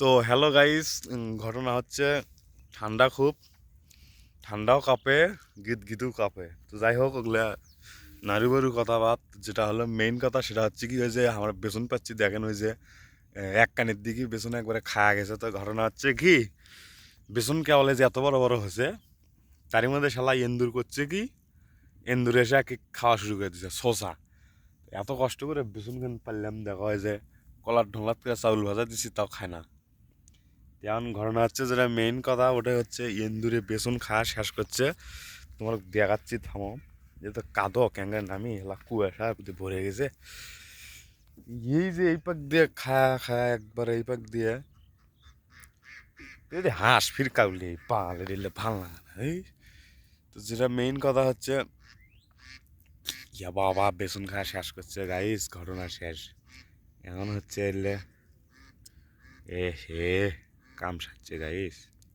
তো hello guys ঘটনা হচ্ছে ঠান্ডা খুব, ঠান্ডাও কাঁপে গীত গীতও কাঁপে। তো যাই হোক, ওগুলা নারী বারু কথা বাদ যেটা হলো মেইন কথা, সেটা হচ্ছে কি যে আমরা বেসন পাচ্ছি, দেখেন ওই যে এক কানের দিকে বেসন একবারে খাওয়া গেছে। তো ঘটনা হচ্ছে কি, বেসন কেবলে যে এত বড় বড় হয়েছে, তারই মধ্যে শালা এন্দুর করছে কি, এন্দুর এসে একে খাওয়া শুরু করে দিচ্ছে শশা এত কষ্ট করে বেসন কেন পারলাম, দেখা হয় যে কলার ঢোলাত করে চাউল ভাজা দিছি, তাও খায় না। যেমন ঘটনা হচ্ছে যেটা মেইন কথা, ওটা হচ্ছে এন্দুরে বেসন খাওয়া শেষ করছে। তোমার দেখাচ্ছি, থামো। যে তো কাদো ক্যাঙ্গা নামি, এলা কুয়াশা ভরে গেছে। এই যে এই পাক দিয়ে খায়া খায়া একবার এই পাক দিয়ে। যদি হাঁস ফির কাউলি, পালে দিলে ভালো না, এই। তো যেটা মেইন কথা হচ্ছে, ইয়া বাবা, বেসন খাওয়া শেষ করছে গাইস ঘটনা শেষ। এখন হচ্ছে এলে, এ, হে। কাম সারছে গাইস